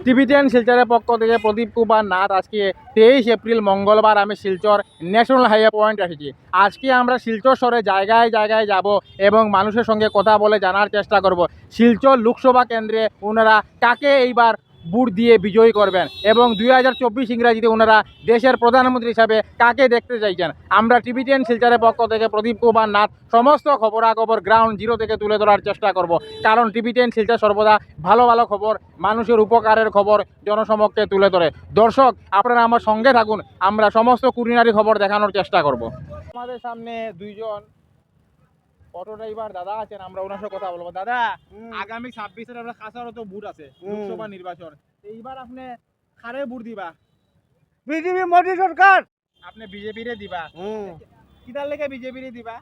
টিভিটেন শিলচরের পক্ষ থেকে প্রদীপ কুমার নাথ আজকে তেইশ এপ্রিল মঙ্গলবার আমি শিলচর ন্যাশনাল হাইওয়ে পয়েন্ট এসেছি। আজকে আমরা শিলচর শহরে জায়গায় জায়গায় যাব এবং মানুষের সঙ্গে কথা বলে জানার চেষ্টা করব। শিলচর লোকসভা কেন্দ্রে ওনারা কাকে এইবার বুট দিয়ে বিজয়ী করবেন এবং দুই হাজার চব্বিশ ইংরাজিতে ওনারা দেশের প্রধানমন্ত্রী হিসাবে কাকে দেখতে চাইছেন? আমরা টিভি টেন শিলচরের পক্ষ থেকে প্রদীপ কুমার নাথ সমস্ত খবরাখবর গ্রাউন্ড জিরো থেকে তুলে ধরার চেষ্টা করব। কারণ টিভি টেন শিলচর সর্বদা ভালো ভালো খবর, মানুষের উপকারের খবর জনসমক্ষে তুলে ধরে। দর্শক, আপনারা আমার সঙ্গে থাকুন, আমরা সমস্ত কুরিনারি খবর দেখানোর চেষ্টা করব। আমাদের সামনে দুইজন অটো ড্রাইভার দাদা আছেন আমরা ওনার সাথে কথা বলব। দাদা আগামী ছাব্বিশের আমরা কাছাড়ও তো বুট আছে লোকসভা নির্বাচন। এইবার আপনি খারে বুট দিবা? বিজেপি মোদী সরকার। আপনি বিজেপি রে দিবা কিতার লেগে বিজেপি রে দিবা?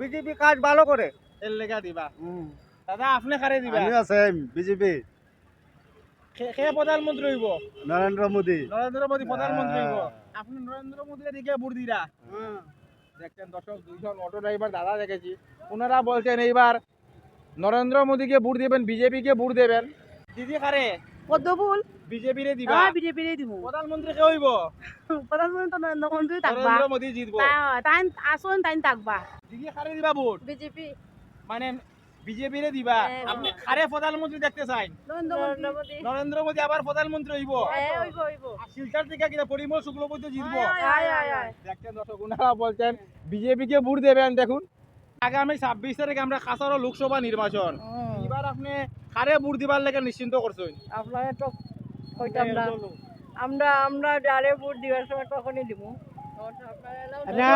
বিজেপি কাজ ভালো করে। এর লেগে দিবা। দাদা আপনি খারে দিবা? আমিও সেম বিজেপি। খে প্রধানমন্ত্রী হইব? নরেন্দ্র মোদী। নরেন্দ্র মোদী প্রধানমন্ত্রী হইব। আপনি নরেন্দ্র মোদীর দিকে বুট দিরা। দেখছেন দর্শক দুইজন অটো ড্রাইভার দাদা দেখেছি। ওনারা বলছেন এইবার নরেন্দ্র মোদীকে ভোট দেবেন বিজেপিকে ভোট দেবেন। দিদি খারে পদ্মফুল বিজেপি রে দিবা? হ্যাঁ বিজেপিরে দিব। প্রধানমন্ত্রী কে হইব? প্রধানমন্ত্রী তো নরেন্দ্র মোদী থাকবা। নরেন্দ্র মোদী জিতবো। তাই তাইন আসুন তাই থাকবা। দিদি খারে দিবা ভোট? বিজেপি মানে বিজেপি রে দিবা। হ্যাঁ, আপনি খারে প্রধানমন্ত্রী দেখতে চাই নরেন্দ্র মোদী। নরেন্দ্র মোদী আবার প্রধানমন্ত্রী হইব? হ্যাঁ হইব হইব। আর শিলচর থেকে কিনা পরিমল শুক্লবৈদ্য জিতবো। আয় আয় আয় দেখছেন দর্শক ওনারা বলছেন বিজেপিকে ভোট দেবেন দেখুন। আগামী ছাব্বিশ তারিখে আমরা কাছাড় লোকসভা নির্বাচন। এবার আপনি খারে ভোট দিবার লেগে নিশ্চিন্ত করছেন? আপনারা তো আমরা আমরা যারে ভোট দিবার সময় তখনই দিব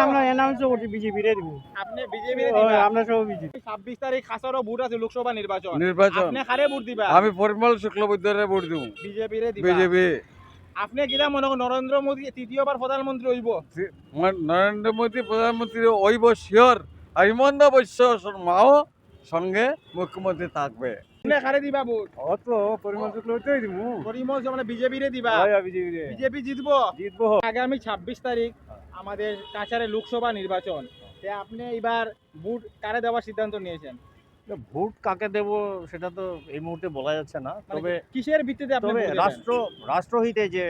আমরা এনাউন্স করছি বিজেপি রে দিব। আপনি বিজেপি রে দিবা। আমরা সব বিজেপি ছাব্বিশ তারিখ কাছাড় ভোট আছে লোকসভা নির্বাচন। নির্বাচন। আপনি খারে ভোট দিবা? আমি পরিমল শুক্লবৈদ্যরে ভোট দিব। বিজেপি রে দিবা। বিজেপি আপনি মনে করেন নরেন্দ্র মোদী তৃতীয়বার প্রধানমন্ত্রী হইব? নরেন্দ্র মোদী প্রধানমন্ত্রী ওইব শিওর। আর হিমন্ত বিশ্ব মাও সঙ্গে মুখ্যমন্ত্রী থাকবে। আপনি দিবা ভোট? অত পরিমাণ শুক্লবৈদ্যই দিব পরিমল মানে বিজেপি রে দিবা বিজেপি রে বিজেপি জিতবো। জিতবো। আগামী ছাব্বিশ তারিখ আমাদের কাছাড়ে লোকসভা নির্বাচন। তে আপনি এবার ভোট কারে দেওয়ার সিদ্ধান্ত নিয়েছেন? ভোট কাকে দেব সেটা তো এই মুহূর্তে বলা যাচ্ছে না। মানে তবে কিসের ভিত্তিতে আপনি তবে রাষ্ট্র রাষ্ট্রহিতে যে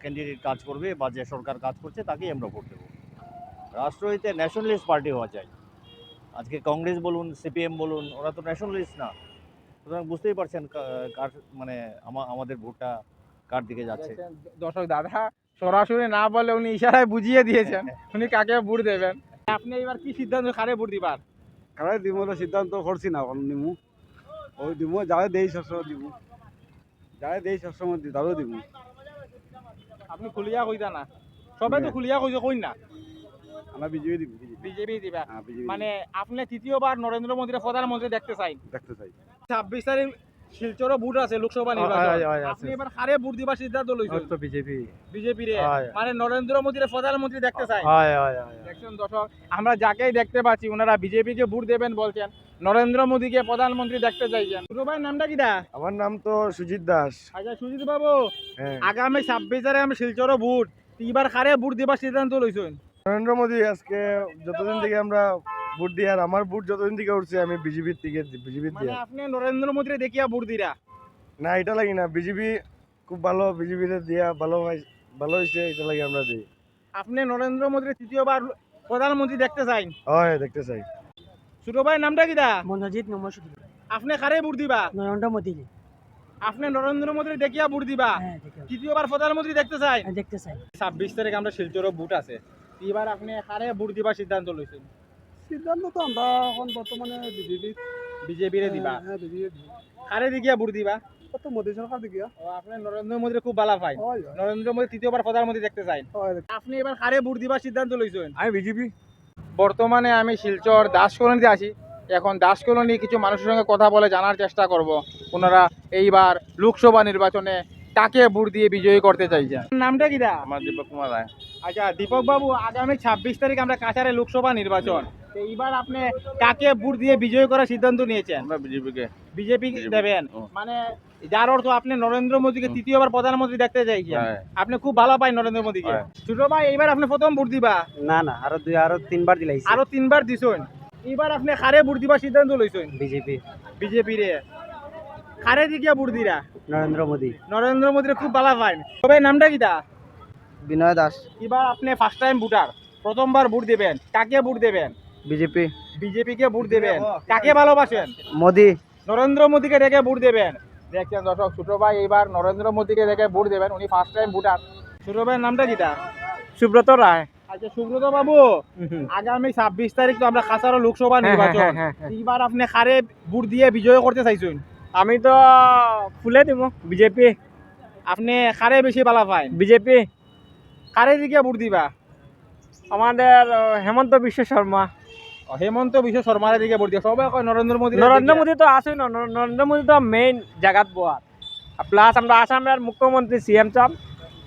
ক্যান্ডিডেট কাজ করবে বা যে সরকার কাজ করছে তাকেই আমরা ভোট দেবো। রাষ্ট্রহিতে ন্যাশনালিস্ট পার্টি হওয়া চাই। আজকে কংগ্রেস বলুন সিপিএম বলুন ওরা তো ন্যাশনালিস্ট না। সুতরাং বুঝতেই পারছেন কার মানে আমা- আমাদের ভোটটা কার দিকে যাচ্ছে। দর্শক দাদা সরাসরি না বলে উনি ইশারায় বুঝিয়ে দিয়েছেন উনি কাকে ভোট দেবেন? আপনি এবার কি সিদ্ধান্ত কারে ভোট দিবার? কারে দিব সিদ্ধান্ত করছি না এখন নিমু। ওই দিব যারে দেই সবসময় দিব যারে দেই সবসময় দি তারও দিব আপনি খুলিয়া কইতা না? সবাই তো খুলিয়া কইছে কই না? আমরা বিজেপি দিব বিজেপি। দিবা। হ্যাঁ মানে আপনি তৃতীয়বার নরেন্দ্র মোদীর প্রধানমন্ত্রী দেখতে চাই। দেখতে চাই। ছাব্বিশ তারিখ শিলচরও ভোট আছে লোকসভা নির্বাচন। আপনি এবার ভোট দিবার সিদ্ধান্ত লইছেন। তো বিজেপি। বিজেপি রে। মানে নরেন্দ্র মোদীর প্রধানমন্ত্রী দেখতে চাই। দেখছেন দর্শক আমরা যাকেই দেখতে পাচ্ছি ওনারা বিজেপিকে ভোট দেবেন বলছেন নরেন্দ্র মোদীকে প্রধানমন্ত্রী দেখতে চাইছেন। ছোট ভাইয়ের নামটা কিটা আমার নাম তো সুজিত দাস। আচ্ছা সুজিত বাবু হ্যাঁ। আগামী ছাব্বিশ তারিখে আমি শিলচরও ভোট। এবার হারে ভোট দিবার সিদ্ধান্ত লইছেন। নরেন্দ্র মোদী আজকে যতদিন থেকে আমরা ভোট দিয়ে আর আমার ভোট যতদিন থেকে উঠছে আমি বিজেপির থেকে বিজেপির মানে দিয়ে। আপনি নরেন্দ্র মোদীরে দেখিয়া ভোট দিরা? না এটা লাগি না। বিজেপি খুব ভালো বিজেপির দিয়া ভালো হয়- ভালো হয়েছে এটা লাগে আমরা দিই। আপনি নরেন্দ্র মোদীর তৃতীয়বার প্রধানমন্ত্রী দেখতে চাই হয় দেখতে চাই। ছোট ভাইয়ের নামটা কিটা মনোজিৎ নমস্কার। আপনি খারে ভোট দিবা? নরেন্দ্র মোদী আপনি নরেন্দ্র মোদীর দেখিয়া ভোট দিবা? হ্যাঁ তৃতীয়বার প্রধানমন্ত্রী দেখতে চাই দেখতে চাই। ছাব্বিশ তারিখ আমরা শিলচরও বুট আছে। এবার আপনি খারে ভোট দিবার সিদ্ধান্ত লইছেন? সিদ্ধান্ত তো আমরা এখন বর্তমানে বিজেপি বিজেপি রে দিবা। হ্যাঁ বিজেপি খারে দিকিয়া ভোট দিবা? কত মোদী সরকার ও আপনি নরেন্দ্র মোদীর খুব ভালো পাই হয় নরেন্দ্র মোদী তৃতীয়বার প্রধানমন্ত্রী দেখতে চাই। আপনি এবার খারে ভোট দিবার সিদ্ধান্ত লইছেন আমি বিজেপি। বর্তমানে আমি শিলচর দাস কলোনিতে আছি। এখন দাস কলোনি কিছু মানুষের সঙ্গে কথা বলে জানার চেষ্টা করব। ওনারা এইবার লোকসভা নির্বাচনে কাকে ভোট দিয়ে বিজয়ী করতে চাইছে নামটা কিটা আমার দীপক কুমার রায়। আচ্ছা দীপক বাবু আগামী ছাব্বিশ তারিখ আমরা কাছাড়ে লোকসভা নির্বাচন। এইবার আপনি কাকে ভোট দিয়ে বিজয়ী করার সিদ্ধান্ত নিয়েছেন? আমরা বিজেপিকে। বিজেপি দেবেন। মানে যার অর্থ আপনি নরেন্দ্র মোদীকে। তৃতীয়বার প্রধানমন্ত্রী দেখতে চাইছেন। হ্যাঁ। আপনি খুব ভালো পাই নরেন্দ্র মোদীকে। হ্যাঁ। ছোট ভাই এইবার আপনি প্রথম ভোট দিবা? না না আরও দুই আরও তিনবার দিলাইছি আরও তিনবার দিছেন। এবার আপনি খারে ভোট দিবার সিদ্ধান্ত লইছেন? বিজেপি। বিজেপি রে কারে দিকে বুট দিরা? নরেন্দ্র মোদী। নরেন্দ্র মোদীর খুব ভালো পাইন তবে নামটা কিটা বিনয় দাস। এবার আপনি ফার্স্ট টাইম ভোটার প্রথমবার ভোট দেবেন। কাকে ভোট দেবেন? বিজেপি। বিজেপি কে ভোট দেবেন। কাকে ভালোবাসেন? মোদী। নরেন্দ্র মোদীকে দেখে ভোট দেবেন। দেখছেন দর্শক ছোট ভাই এবার নরেন্দ্র মোদীকে দেখে ভোট দেবেন। উনি ফার্স্ট টাইম ভোটার। ছোট ভাইয়ের নামটা কিটা সুব্রত রায়। আচ্ছা সুব্রত বাবু আগামী ছাব্বিশ তারিখ তো আমরা খাসারো লোকসভা নির্বাচন। এইবার আপনি খারে ভোট দিয়ে বিজয় করতে চাইছেন? আমি তো ফুলে দিব বিজেপি। আপনি খারে বেশি ভালো পাইন বিজেপি। কারে দিকে ভোট দিবা? আমাদের হেমন্ত বিশ্ব শর্মা। হেমন্ত বিশ্ব শর্মার দিকে ভোট দিয়া। সবাই কয় নরেন্দ্র মোদী নরেন্দ্র মোদী তো আসেই না নরেন্দ্র মোদী তো মেইন জায়গাত বোয়ার প্লাস আমরা আসামের মুখ্যমন্ত্রী সিএম চাম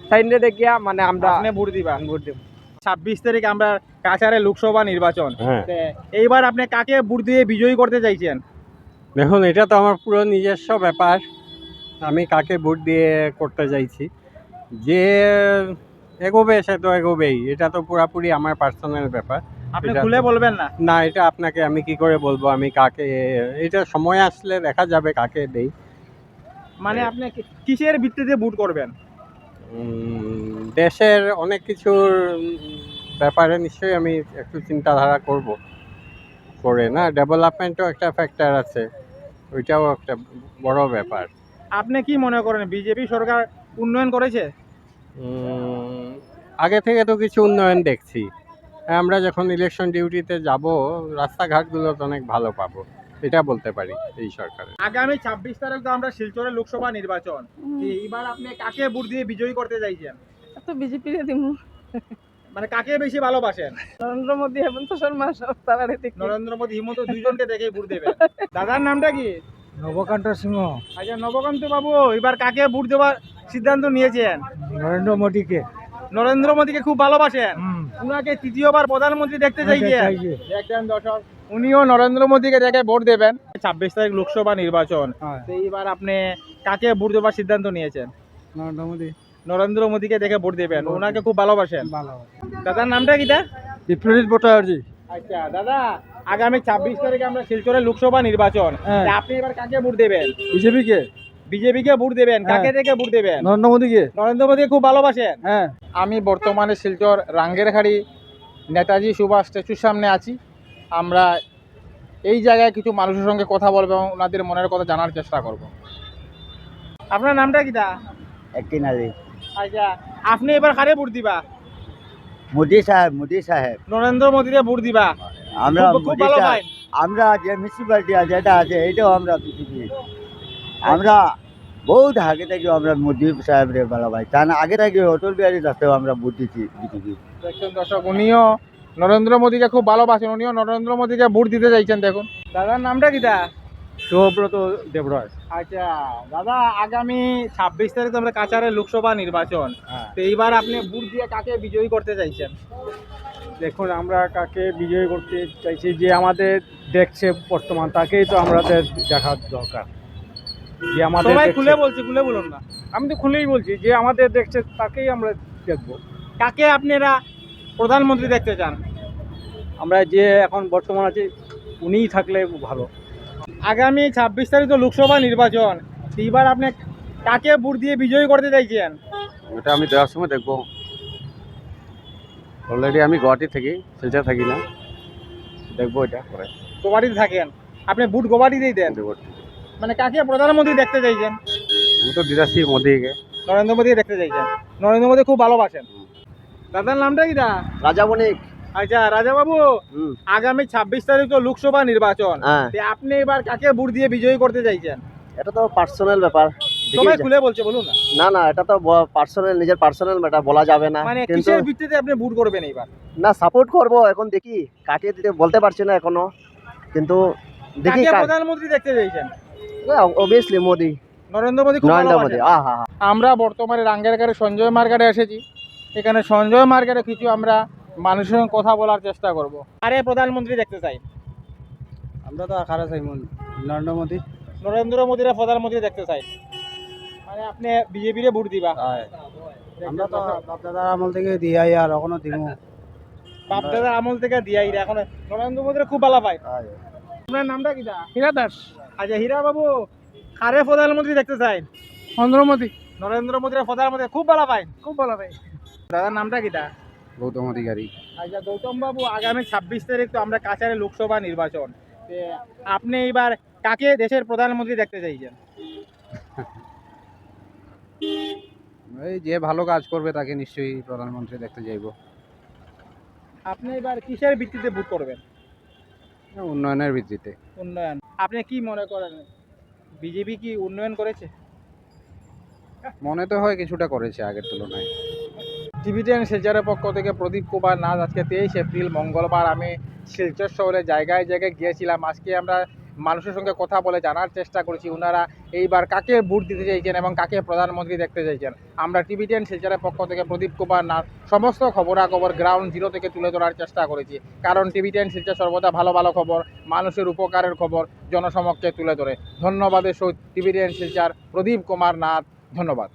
সাইন্ডে দেখিয়া মানে আমরা আপনি ভোট দিবা। ভোট দেব ছাব্বিশ তারিখ আমরা কাছাড়ে লোকসভা নির্বাচন হ্যাঁ। এইবার আপনি কাকে ভোট দিয়ে বিজয়ী করতে চাইছেন? দেখুন এটা তো আমার পুরো নিজস্ব ব্যাপার। আমি কাকে ভোট দিয়ে করতে চাইছি? যে এগোবে সে তো এগোবেই। এটা তো পুরাপুরি আমার পার্সোনাল ব্যাপার। আপনি খুলে বলবেন না? না এটা আপনাকে আমি কি করে বলব? আমি কাকে এটা সময় আসলে দেখা যাবে কাকে দেই। মানে আপনি কি- কিসের ভিত্তিতে ভোট করবেন? দেশের অনেক কিছুর ব্যাপারে নিশ্চয়ই আমি একটু চিন্তাধারা করব। করে না ডেভেলপমেন্টও একটা ফ্যাক্টর আছে। ওইটাও একটা বড় ব্যাপার। আপনি কি মনে করেন বিজেপি সরকার উন্নয়ন করেছে? আগে থেকে তো কিছু উন্নয়ন দেখছি। আমরা যখন ইলেকশন ডিউটিতে যাব রাস্তাঘাটগুলো তো অনেক ভালো পাবো। এটা বলতে পারি এই সরকারের। আগামী ছাব্বিশ তারিখ তো আমরা শিলচরে লোকসভা নির্বাচন। এইবার আপনি কাকে ভোট দিয়ে বিজয়ী করতে চাইছেন? তো বিজেপি দিব মানে কাকে বেশি ভালোবাসেন? নরেন্দ্র মোদী হেমন্ত শর্মা সব নরেন্দ্র মোদী হিমন্ত দুইজনকে দেখে ভোট দেবেন। দাদার নামটা কি? নবকান্ত সিংহ। আচ্ছা নবকান্ত বাবু এবার কাকে ভোট দেওয়ার সিদ্ধান্ত নিয়েছেন? নরেন্দ্র মোদীকে। নরেন্দ্র মোদীকে খুব ভালোবাসেন। উনাকে তৃতীয়বার প্রধানমন্ত্রী দেখতে চাইছেন দেখছেন দর্শক। উনিও নরেন্দ্র মোদীকে দেখে ভোট দেবেন। ছাব্বিশ তারিখ লোকসভা নির্বাচন। হ্যাঁ। এইবার আপনি কাকে ভোট দেওয়ার সিদ্ধান্ত নিয়েছেন? নরেন্দ্র মোদী। নরেন্দ্র মোদীকে দেখে ভোট দেবেন। ওনাকে খুব ভালোবাসেন। দাদার নামটা কিটা বিপ্লজিৎ ভট্টাচার্য। আচ্ছা দাদা আগামী ছাব্বিশ তারিখে আমরা শিলচরে লোকসভা নির্বাচন। হ্যাঁ। আপনি এবার কাকে ভোট দেবেন? বিজেপিকে। বিজেপিকে ভোট দেবেন হ্যাঁ। কাকে দেখে ভোট দেবেন? নরেন্দ্র মোদীকে। নরেন্দ্র মোদীকে খুব ভালোবাসেন। হ্যাঁ। আমি বর্তমানে শিলচর রাঙ্গেরখাড়ি নেতাজি সুভাষ স্ট্যাচুর সামনে আছি। আমরা এই জায়গায় কিছু মানুষের সঙ্গে কথা বলব এবং ওনাদের মনের কথা জানার চেষ্টা করব। আপনার নামটা কিটা একটি নারী। আচ্ছা আপনি এবার কারে ভোট দিবা? মোদী সাহেব মোদী সাহেব। নরেন্দ্র মোদীরে ভোট দিবা? আমরা আমরা যে মিউনিসিপালিটি আছে এটা আছে এটাও আমরা বিজেপি। আমরা বহুত আগে থেকে আমরা মোদী সাহেবরে ভালো ভাই। তার আগে থেকে অটল বিহারী দাসেও আমরা ভোট দিচ্ছি বিজেপি। দেখছেন দর্শক উনিও নরেন্দ্র মোদীকে খুব ভালোবাসেন উনিও নরেন্দ্র মোদীকে ভোট দিতে চাইছেন দেখুন। দাদার নামটা কিটা সুব্রত দেবরাজ। আচ্ছা দাদা আগামী ছাব্বিশ তারিখ আমরা কাছাড়ের লোকসভা নির্বাচন। হ্যাঁ। তো এইবার আপনি ভোট দিয়ে কাকে বিজয়ী করতে চাইছেন? দেখুন আমরা কাকে বিজয়ী করতে চাইছি যে আমাদের দেখছে বর্তমান তাকেই তো আমাদের দেখার দরকার। যে আমাদের সবাই খুলে বলছে খুলে বলুন না। আমি তো খুলেই বলছি যে আমাদের দেখছে তাকেই আমরা দেখব। কাকে আপনারা প্রধানমন্ত্রী দেখতে চান? আমরা যে এখন বর্তমান আছে উনিই থাকলে ভালো। আগামী ছাব্বিশ তারিখ তো লোকসভা নির্বাচন। এইবার আপনি কাকে ভোট দিয়ে বিজয়ী করতে চাইছেন? ওটা আমি দেওয়ার সময় দেখব। অলরেডি আমি গুয়াহাটি থাকি শিলচর থাকি না। দেখব এটা পরে। গোবাটিতে থাকেন। আপনি ভোট গোবাটিতেই দেন। মানে কাকে প্রধানমন্ত্রী দেখতে চাইছেন? আমি তো দিদাসি মোদিকে। নরেন্দ্র মোদী দেখতে চাইছেন। নরেন্দ্র মোদী খুব ভালোবাসেন। দাদার নামটা কি দা? রাজা বণিক। আচ্ছা রাজা বাবু আগামী ছাব্বিশ তারিখ তো লোকসভা নির্বাচন। হ্যাঁ। আপনি এবার কাকে ভোট দিয়ে বিজয়ী করতে চাইছেন? এটা তো পার্সোনাল ব্যাপার। সবাই খুলে বলছে বলুন না। না না এটা তো পার্সোনাল নিজের পার্সোনাল বলা যাবে না। মানে কিসের ভিত্তিতে আপনি ভোট করবেন এইবার? না সাপোর্ট করব এখন দেখি কাকে দিতে বলতে পারছি না এখনও। কিন্তু দেখি প্রধানমন্ত্রী দেখতে চাইছেন? অবভিয়াসলি মোদি নরেন্দ্র মোদী খুব নরেন্দ্র মোদি আমরা বর্তমানে রাঙ্গেরকারে সঞ্জয় মার্কেটে এসেছি। এখানে সঞ্জয় মার্কেটে কিছু আমরা মানুষের সঙ্গে কথা বলার চেষ্টা করব। আরে প্রধানমন্ত্রী দেখতে চাই। আমরা তো আখারা চাই নরেন্দ্র মোদি। নরেন্দ্র মোদীরা প্রধানমন্ত্রী দেখতে চাই। মানে আপনি বিজেপিরে ভোট দিবা। আমরা তো বাপদাদার আমল থেকে দিয়াই আর এখনও দিমু। বাপদাদার আমল থেকে দিয়াই রে, এখন নরেন্দ্র মোদীরা খুব ভালো পায়। আপনার নামটা কিটা হীরা দাস। আচ্ছা হীরা বাবু কারে প্রধানমন্ত্রী দেখতে চাই? নরেন্দ্র মোদী। নরেন্দ্র মোদীর প্রধানমন্ত্রী খুব ভালো পাই খুব ভালো পাই। দাদার নামটা কিটা? গৌতম অধিকারী। আচ্ছা গৌতম বাবু আগামী ছাব্বিশ তারিখ তো আমরা কাছারে লোকসভা নির্বাচন। আপনি এইবার কাকে দেশের প্রধানমন্ত্রী দেখতে চাইছেন? এই যে ভালো কাজ করবে তাকে নিশ্চয়ই প্রধানমন্ত্রী দেখতে যাইব আপনি এবার কিসের ভিত্তিতে ভোট করবেন? উন্নয়নের ভিত্তিতে। উন্নয়ন। আপনি কি মনে করেন? বিজেপি কি উন্নয়ন করেছে? মনে তো হয় কিছুটা করেছে আগের তুলনায়। টিভিটেন শিলচরের পক্ষ থেকে প্রদীপ কুমার নাথ আজকে তেইশ এপ্রিল মঙ্গলবার আমি শিলচর শহরে জায়গায় জায়গায় গিয়েছিলাম। আজকে আমরা মানুষের সঙ্গে কথা বলে জানার চেষ্টা করেছি। ওনারা এইবার কাকে ভোট দিতে চাইছেন এবং কাকে প্রধানমন্ত্রী দেখতে চাইছেন? আমরা টিভিটেন শিলচরের পক্ষ থেকে প্রদীপ কুমার নাথ সমস্ত খবরাখবর গ্রাউন্ড জিরো থেকে তুলে ধরার চেষ্টা করেছি। কারণ টিভিটেন শিলচর সর্বদা ভালো ভালো খবর, মানুষের উপকারের খবর জনসমক্ষে তুলে ধরে। ধন্যবাদের সহিত টিভিটেন শিলচর প্রদীপ কুমার নাথ, ধন্যবাদ।